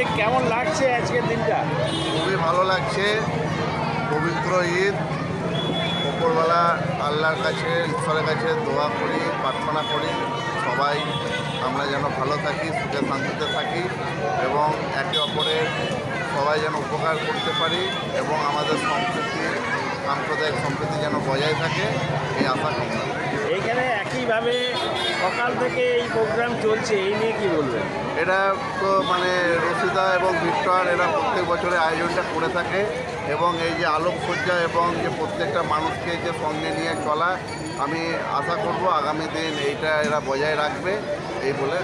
যে কেমন লাগছে আজকের দিনটা? খুবই ভালো লাগছে। পবিত্র ঈদ। উপরবেলা আল্লাহর কাছে ঈশ্বরের কাছে দোয়া করি প্রার্থনা করি। সবাই আমরা যেন ভালো থাকি সুখে শান্তিতে থাকি এবং একে অপরের সবাই যেন উপকার করতে পারি এবং আমাদের সংস্কৃতি সাম্প্রদায়িক সম্প্রীতি যেন বজায় থাকে এই আশা করি এইখানে একইভাবে সকাল থেকে এই প্রোগ্রাম চলছে এই নিয়ে কী বলবেন? এটা তো মানে রসিদা এবং ভিক্টর, এরা প্রত্যেক বছরে আয়োজনটা করে থাকে এবং এই যে আলোকসজ্জা এবং যে প্রত্যেকটা মানুষকে যে সঙ্গে নিয়ে চলা, আমি আশা করব আগামী দিন এইটা এরা বজায় রাখবে, এই বলে